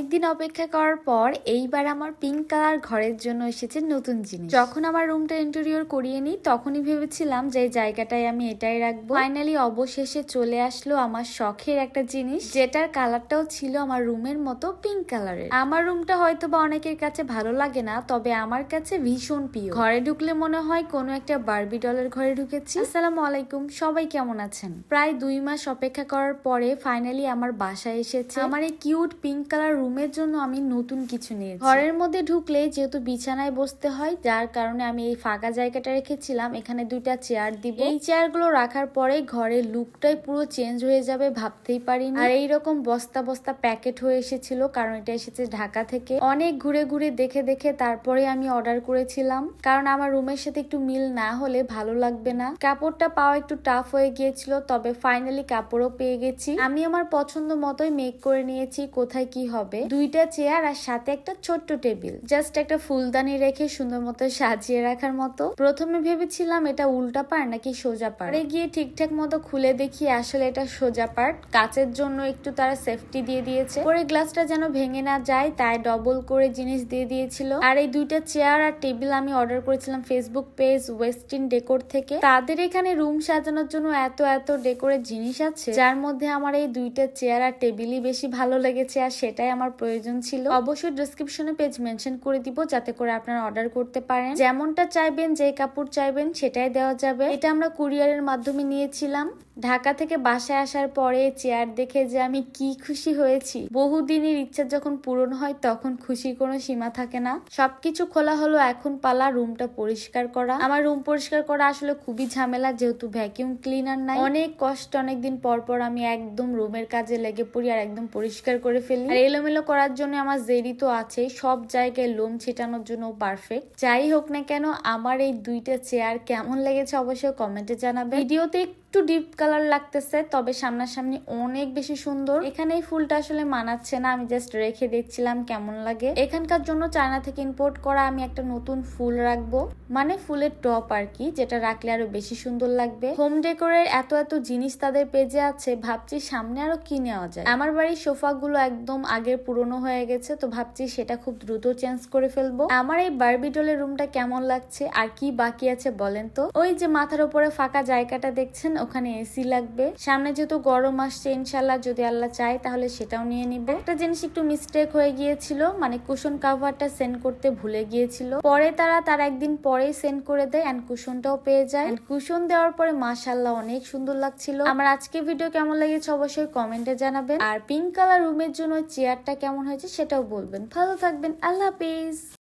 অনেকদিন অপেক্ষা করার পর এইবার আমার পিঙ্ক কালার ঘরের জন্য এসেছে নতুন জিনিস। যখন আমার রুমটা ইন্টেরিয়র করিয়ে নিই, তখনই ভেবেছিলাম যে জায়গাটায় আমি এটাই রাখব। ফাইনালি অবশেষে চলে আসলো আমার শখের একটা জিনিস, যেটার কালারটাও ছিল আমার রুমের মতো পিঙ্ক কালারের আমার রুমটা হয়তো বা অনেকের কাছে ভালো লাগে না, তবে আমার কাছে ভীষণ প্রিয়। ঘরে ঢুকলে মনে হয় কোনো একটা বার্বি ডলের ঘরে ঢুকেছি। আসসালামু আলাইকুম, সবাই কেমন আছেন? প্রায় দুই মাস অপেক্ষা করার পরে ফাইনালি আমার বাসায় এসেছে। আমার এই কিউট পিঙ্ক কালার রুমের জন্য আমি নতুন কিছু নিয়েছি। ঘরের মধ্যে ঢুকলে যেহেতু বিছানায় বসতে হয়, যার কারণে আমি এই ফাঁকা জায়গাটা রেখেছিলাম। এখানে দুইটা চেয়ার দিব। এই চেয়ারগুলো রাখার পরে ঘরের লুকটাই পুরো চেঞ্জ হয়ে যাবে ভাবতেই পারিনি। আর এইরকম বস্তা বস্তা প্যাকেট হয়ে এসেছিল, কারণ এটা এসেছে ঢাকা থেকে। অনেক ঘুরে ঘুরে দেখে দেখে তারপরে আমি অর্ডার করেছিলাম। কারণ আমার রুমের সাথে একটু মিল না হলে ভালো লাগবে না। কাপড়টা পাওয়া একটু টাফ হয়ে গিয়েছিল, তবে ফাইনালি কাপড়ও পেয়ে গেছি। আমি আমার পছন্দ মতোই মেক করে নিয়েছি, কোথায় কি হবে। দুইটা চেয়ার আর সাথে একটা ছোট্ট টেবিল। জাস্ট একটা ফুলদানি রেখে সুন্দর মতো সাজিয়ে রাখার মতো। প্রথমে ভেবেছিলাম এটা উল্টা পার নাকি সোজা পরে গিয়ে ঠিকঠাক মতো খুলে দেখি আসলে এটা সোজা পার্ট কাচের জন্য একটু তারা সেফটি দিয়ে দিয়েছে। পরে গ্লাসটা যেন ভেঙে না যায়, তাই ডবল করে জিনিস দিয়ে দিয়েছিল। আর এই দুইটা চেয়ার আর টেবিল আমি অর্ডার করেছিলাম ফেসবুক পেজ ওয়েস্টিন ডেকোর থেকে। তাদের এখানে রুম সাজানোর জন্য এত এত ডেকোরের জিনিস আছে, যার মধ্যে আমার এই দুইটা চেয়ার আর টেবিলই বেশি ভালো লেগেছে আর সেটাই আমার প্রয়োজন ছিল, অবশ্যই ডিসক্রিপশনে পেজ মেনশন করে দিব যাতে করে আপনারা অর্ডার করতে পারেন। যেমনটা চাইবেন, যে কাপড় চাইবেন সেটাই দেওয়া যাবে। এটা আমরা কুরিয়ারের মাধ্যমে নিয়েছিলাম। ঢাকা থেকে বাসায় আসার পরে চেয়ার দেখে যে আমি কি খুশি হয়েছি। বহুদিনের ইচ্ছা যখন পূরণ হয় তখন খুশির কোনো সীমা থাকে না। সবকিছু খোলা হলো এখন পালা রুমটা পরিষ্কার করা। আমার রুম পরিষ্কার করা আসলে খুবই ঝামেলা, যেহেতু ভ্যাকিউম ক্লিনার নাই। অনেক কষ্ট, অনেকদিন পর পর আমি একদম রুমের কাজে লেগে পড়ি আর একদম পরিষ্কার করে ফেলি। আর এলোমেলো করার জন্য আমার জেরি তো আছে, সব জায়গায় লোম ছিটানোর জন্য পারফেক্ট যাই হোক না কেন, আমার এই দুইটা চেয়ার কেমন লেগেছে অবশ্যই কমেন্টে জানাবে ভিডিওতে একটু ডিপ কালার লাগতেছে, তবে সামনাসামনি অনেক বেশি সুন্দর। এখানে এই ফুলটা আসলে মানাচ্ছে না, আমি জাস্ট রেখে দেখছিলাম কেমন লাগে। এখানকার জন্য চায়না থেকে ইম্পোর্ট করা আমি একটা নতুন ফুল রাখব মানে ফুলের টপ আর কি, যেটা রাখলে আরও বেশি সুন্দর লাগবে। হোম ডেকোরের এত এত জিনিস তাদের পেজে আছে, ভাবছি সামনে আরও কি নেওয়া যায়। আমার বাড়ির সোফা গুলো একদম আগের পুরনো হয়ে গেছে, তো ভাবছি সেটা খুব দ্রুত চেঞ্জ করে ফেলব। আমার এই বারবিডলের রুমটা কেমন লাগছে, আর কি বাকি আছে বলেন তো? ওই যে মাথার উপরে ফাঁকা জায়গাটা দেখছেন ওখানে এসি লাগবে। সামনে যেহেতু গরম আসছে ইনশাল্লাহ যদি আল্লাহ চায়, তাহলে সেটাও নিয়ে নিবে। একটা জিনিস একটু মিস্টেক হয়ে গিয়েছিল মানে কুশন কাভারটা সেন্ড করতে ভুলে গিয়েছিল। পরে তারা, তার একদিন পরেই সেন্ড করে দেয় অ্যান্ড কুশনটাও পেয়ে যায়। কুশন দেওয়ার পরে মাশাল্লাহ অনেক সুন্দর লাগছিল। আমার আজকে ভিডিও কেমন লেগেছে অবশ্যই কমেন্টে জানাবেন। আর পিঙ্ক কালার রুমের জন্য চেয়ারটা কেমন হয়েছে সেটাও বলবেন। ভালো থাকবেন, আল্লাহ হাফিজ।